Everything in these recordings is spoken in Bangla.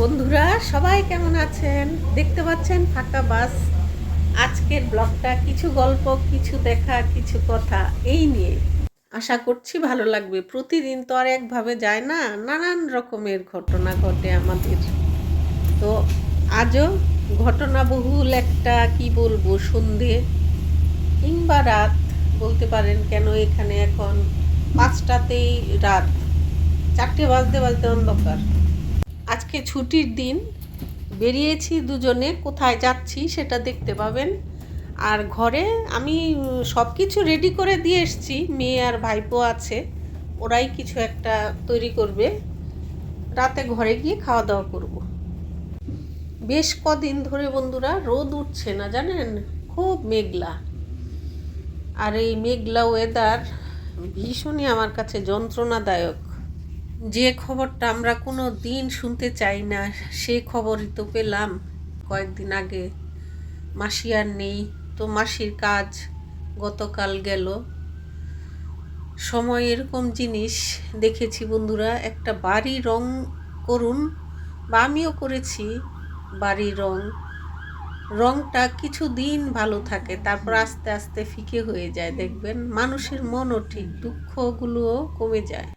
বন্ধুরা, সবাই কেমন আছেন? দেখতে পাচ্ছেন ফাঁকা বাস। আজকের ব্লগটা কিছু গল্প, কিছু দেখা, কিছু কথা, এই নিয়ে। আশা করছি ভালো লাগবে। প্রতিদিন তো আর একভাবে যায় না, নানান রকমের ঘটনা ঘটে আমাদের। তো আজও ঘটনাবহুল একটা, কি বলব, সন্ধে কিংবা রাত, বলতে পারেন কেন এখানে এখন পাঁচটাতেই রাত। চারটে বাজতে বাজতে অন্ধকার। আজকে ছুটির দিন, বেরিয়েছি দুজনে, কোথায় যাচ্ছি সেটা দেখতে পাবেন। আর ঘরে আমি সব কিছু রেডি করে দিয়ে এসেছি, মেয়ে আর ভাইপো আছে, ওরাই কিছু একটা তৈরি করবে। রাতে ঘরে গিয়ে খাওয়া দাওয়া করব। বেশ কদিন ধরে বন্ধুরা, রোদ উঠছে না জানেন? খুব মেঘলা। আর এই মেঘলা ওয়েদার ভীষণই আমার কাছে যন্ত্রণাদায়ক। যে খবরটা আমরা কোনো দিন শুনতে চাই না, সে খবরই তো পেলাম। কয়েকদিন আগে মাসি আর নেই, তো মাসির কাজ গতকাল গেল। সময় এরকম জিনিস দেখেছি বন্ধুরা, একটা বাড়ি রং করুন, বা আমিও করেছি বাড়ি রং। রংটা কিছু দিন ভালো থাকে, তারপর আস্তে আস্তে ফিকে হয়ে যায়, দেখবেন। মানুষের মনও ঠিক, দুঃখগুলোও কমে যায়।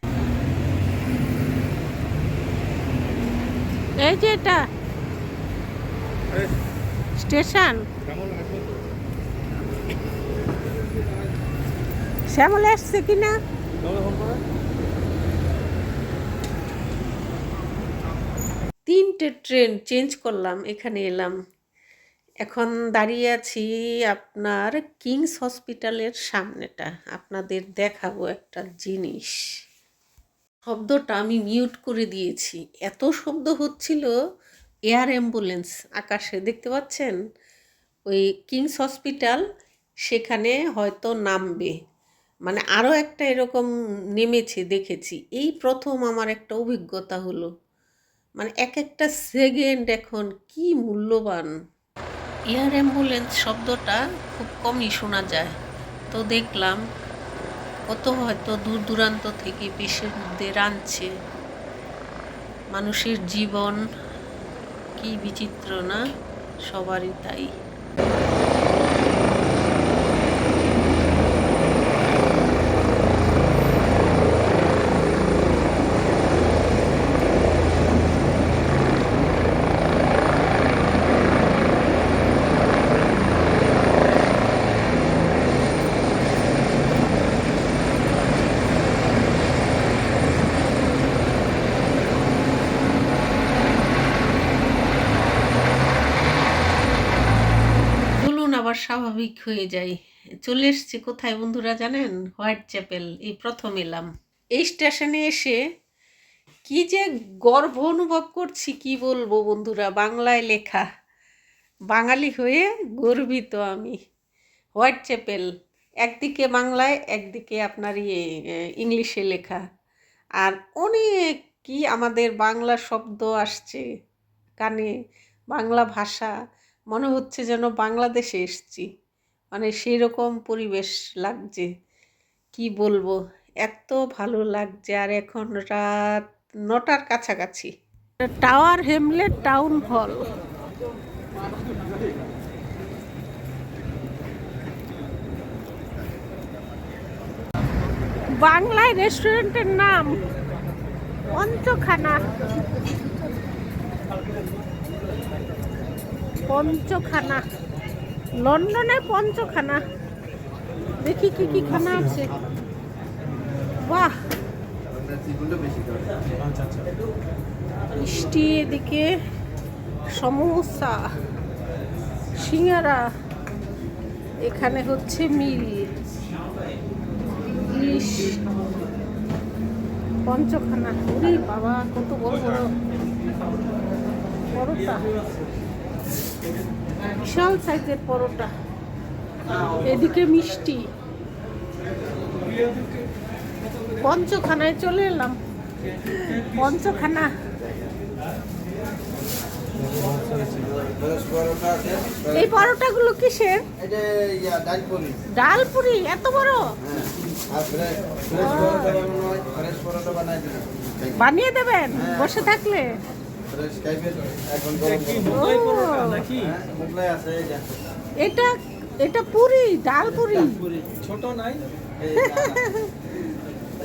এই যে এটা। স্টেশন। শ্যামল এসছে কিনা তিনটে ট্রেন চেঞ্জ করলাম এখানে এলাম। এখন দাঁড়িয়ে আছি আপনার কিংস হসপিটালের সামনেটা। আপনাদের দেখাবো একটা জিনিস। শব্দটা আমি মিউট করে দিয়েছি। এত শব্দ হচ্ছিল এয়ার অ্যাম্বুলেন্স আকাশে, দেখতে পাচ্ছেন? ওই কিংস হসপিটাল সেখানে হয়তো নামবে। মানে আরও একটা এরকম নেমেছে, দেখেছি। এই প্রথম আমার একটা অভিজ্ঞতা হলো। মানে এক একটা সেকেন্ড এখন কি মূল্যবান। এয়ার অ্যাম্বুলেন্স শব্দটা খুব কমই শোনা যায়। তো দেখলাম কত হয়তো দূর দূরান্ত থেকে মধ্যে রাঁধছে। মানুষের জীবন কি বিচিত্র না? সবারই তাই। হয়ে যাই। চলে এসছি কোথায় বন্ধুরা জানেন? হোয়াইট চ্যাপেল এই প্রথম এলাম। এই স্টেশনে এসে কি যে গর্ব অনুভব করছি, কি বলব বন্ধুরা? বাংলায় লেখা। বাঙালি হয়ে গর্বিত আমি। হোয়াইট চ্যাপেল একদিকে বাংলায়, একদিকে আপনার ইয়ে ইংলিশে লেখা। আর অনেক কি আমাদের বাংলা শব্দ আসছে কানে, বাংলা ভাষা। মনে হচ্ছে যেন বাংলাদেশে এসছি। মানে সেই রকম পরিবেশ লাগছে। কি বলব? এত ভালো লাগছে আর এখন রাত নটার কাছাকাছি। Tower Hamlet town hall. বাংলায় রেস্টুরেন্টের নাম পঞ্চখানা। পঞ্চখানা। লন্ডনে পঞ্চখানা। দেখি কি কি খানা আছে। বাহ! মিষ্টি এদিকে, সমোসা, সিঙ্গারা। এখানে হচ্ছে মিল। পঞ্চখানা। ওরে বাবা, কত বড় বড়। পরোটা। বিশাল সাইজের পরোটা। এদিকে মিষ্টি। পঞ্চখানায় চলে এলাম। পঞ্চখানা। এই পরোটাগুলো কিসের? এটা ইয়া ডাল পুরি এত বড়? হ্যাঁ। বানিয়ে দেবেন। বসে থাকলে? এটা। এটা পুরি ডাল পুরি ছোট নাই।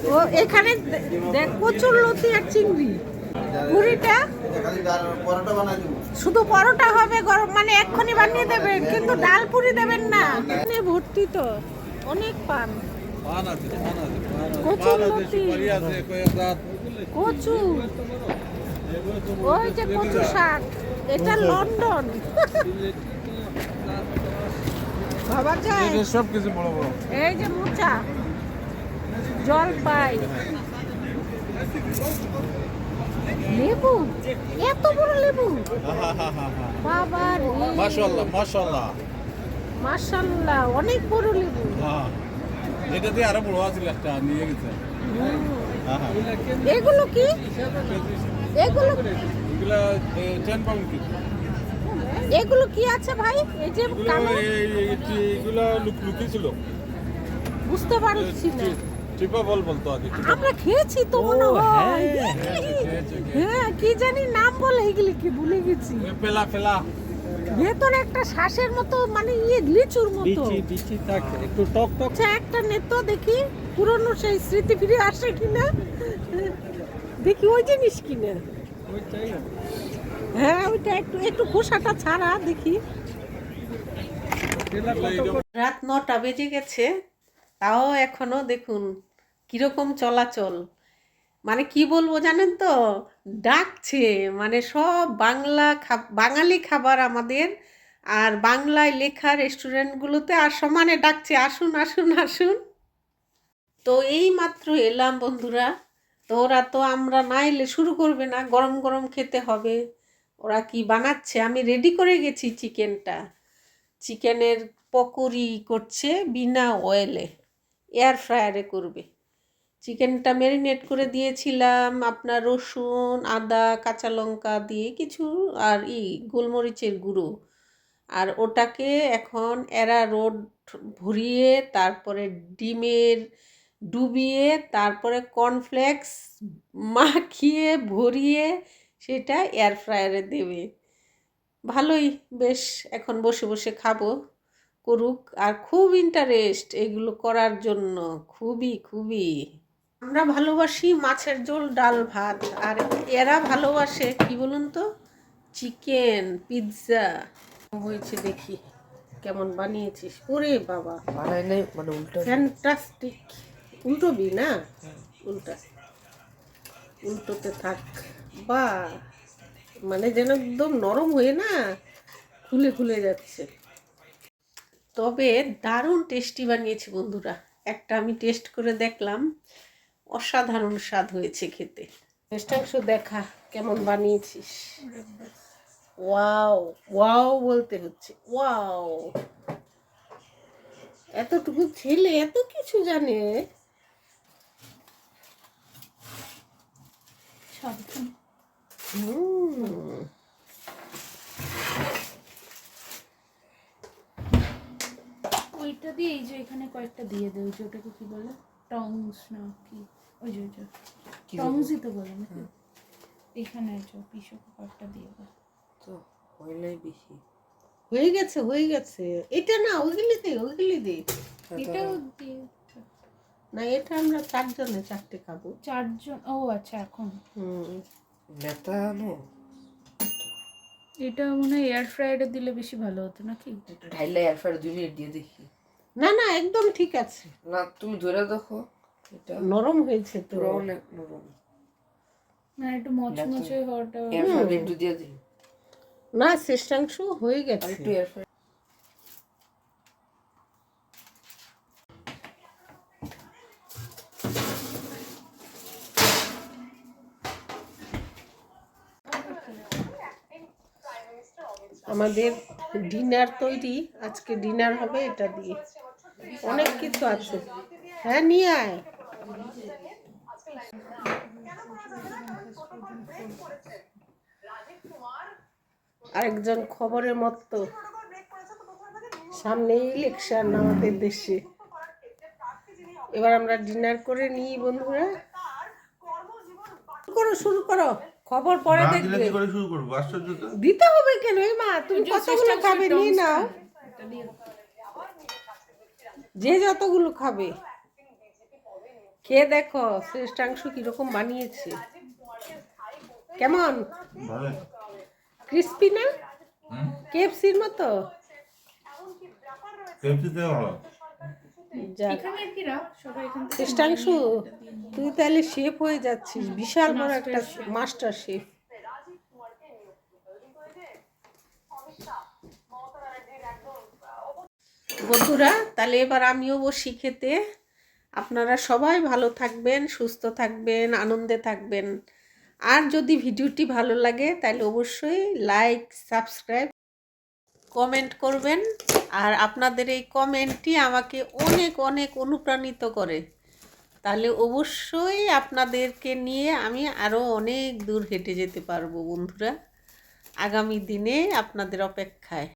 ও এখানে দেখ প্রচুর লতি আর চিংড়ি পুরিটা শুধু পরোটা হবে গরম মানে এক্ষুনি বানিয়ে দেবেন কিন্তু ডাল পুরি দেবেন না এখানে ভর্তি তো অনেক পান লতি। কচু ওই যে কচু শাক এটা লন্ডন। বাবা চাই। সব কিছু বড় বড়। এই যে মোচা জলপাই লেবু এত বড় লেবু। বাবা রে মাশাআল্লাহ মাশাআল্লাহ। মাশাল্লাহ অনেক বড় লেবু। হ্যাঁ এটা দিয়ে আরও বড় আছে একটা নিয়ে গেছে। হ্যাঁ হ্যাঁ। এগুলো কি? এগুলো এগুলা কি এগুলো কি আছে ভাই? এই যে এগুলো লুকি ছিল। বুঝতে পারছি না। টিপা বল বলতো আগে আমরা খেয়েছি তো মনে হয়। হ্যাঁ কি জানি নাম বলে এগুলি কি ভুলে গেছি। পেলা পেলা। ভেতরে একটা শ্বাসের মতো মানে ইয়ে লিচুর মতো। বিচি বিচি থাকে একটু টক টক। আচ্ছা একটা নেতো দেখি পুরনো সেই স্মৃতি ফিরে আসে কিনা? দেখি ওই জিনিস কিনে। হ্যাঁ ওইটা একটু একটু খোসাটা ছাড়া দেখি। রাত নটা বেজে গেছে, তাও এখনও দেখুন কীরকম চলাচল। মানে কি বলব জানেন তো? ডাকছে মানে সব বাংলা বাঙালি খাবার আমাদের, আর বাংলায় লেখা রেস্টুরেন্টগুলোতে আর সমানে ডাকছে, আসুন আসুন আসুন। তো এই মাত্র এলাম বন্ধুরা। তো ওরা তো আমরা না এলে শুরু করবে না, গরম গরম খেতে হবে। ওরা কি বানাচ্ছে? আমি রেডি করে গেছি চিকেনটা। চিকেনের পকোড়ি করছে বিনা অয়েলে এয়ার ফ্রায়ারে করবে। চিকেনটা ম্যারিনেট করে দিয়েছিলাম আপনার রসুন, আদা, কাঁচা লঙ্কা দিয়ে কিছু, আর ই গোলমরিচের গুঁড়ো। আর ওটাকে এখন এরা রোড ভরিয়ে তারপরে ডিমের ডুবিয়ে তারপরে কর্নফ্লেক্স মাখিয়ে ভরিয়ে সেটা এয়ার ফ্রায়ারে দেবে। ভালোই বেশ এখন বসে বসে খাব করুক। আর খুব ইন্টারেস্ট এগুলো করার জন্য খুবই খুবই। আমরা ভালোবাসি মাছের ঝোল ডাল ভাত। আর এরা ভালোবাসে কি বলুন তো? চিকেন পিৎজা হয়েছে দেখি কেমন বানিয়েছিস? ওরে বাবা। মানে উল্টো। ফ্যান্টাস্টিক উল্টোবি না? উল্টা। উল্টোতে থাক। বা মানে যেন একদম নরম হয়ে না খুলে খুলে যাচ্ছে। তবে দারুণ টেস্টি বানিয়েছি বন্ধুরা। একটা আমি টেস্ট করে দেখলাম। অসাধারণ স্বাদ হয়েছে খেতে। টেস্টাংশ দেখা, কেমন বানিয়েছিস? ওয়াও ওয়াও বলতে হচ্ছে। ওয়াও। এতটুকু ছেলে এত কিছু জানে? ওইটা দিয়ে এই যে এখানে কয়েকটা দিয়ে দে ওই যে ওটাকে কি বলে টংস না কি ওই যে ওই যে টংসই তো বলে নাকি এখানে এই যে পিসো কয়েকটা দিয়ে দে তো হইলেই বেশি হয়ে গেছে হয়ে গেছে এটা না ওইগুলি দে ওইগুলি দে এটাও দিয়ে না এটা আমরা চারজনে চারটে খাব। চারজন ও আচ্ছা এখন। হুম। এটা মনে হয় এয়ার ফ্রায়ারে দিলে বেশি ভালো হতো নাকি? একটু ঢাইলে এরপর দুই মিনিট দিয়ে দেখি। না না একদম ঠিক আছে। না তুমি ধরে দেখো এটা নরম হয়েছে তো। অনেক নরম। না একটু মচমচে হওয়াটা এরপর একটু দিয়ে দিই। না শেষাংশ হয়ে গেছে। একটু এরপর আমাদের ডিনার তৈরি, আজকে ডিনার হবে এটা দিয়ে। অনেক কিছু আছে। হ্যাঁ নিয়ে আয়। আরেকজন খবরের মতো। সামনে ইলেকশন আমাদের দেশে। এবার আমরা ডিনার করে নিই, বন্ধুরা। করো, শুরু করো। খবর পরে দেখবে। কি করে শুরু করব? আশ্চর্য তো। দিতে হবে কেন? এই মা তুমি কতগুলো খাবে? নিয়ে নাও। যে যতগুলো খাবে। খেয়ে দেখো শ্রেষ্ঠাংশ কীরকম বানিয়েছে। কেমন? ক্রিস্পি না? কেএফসির মতো? কেপসিতে ভালো। শ্রেষ্ঠাংশু তুই তাহলে শেফ হয়ে যাচ্ছিস বিশাল বড় একটা মাস্টার শেফ বন্ধুরা তাহলে এবার আমিও বসি খেতে। আপনারা সবাই ভালো থাকবেন সুস্থ থাকবেন আনন্দে থাকবেন। আর যদি ভিডিওটি ভালো লাগে তাহলে অবশ্যই লাইক সাবস্ক্রাইব কমেন্ট করবেন। আর আপনাদের এই কমেন্টটি আমাকে অনেক অনেক অনুপ্রাণিত করে। তাহলে অবশ্যই আপনাদেরকে নিয়ে আমি আরও অনেক দূর হেঁটে যেতে পারব বন্ধুরা। আগামী দিনে আপনাদের অপেক্ষায়।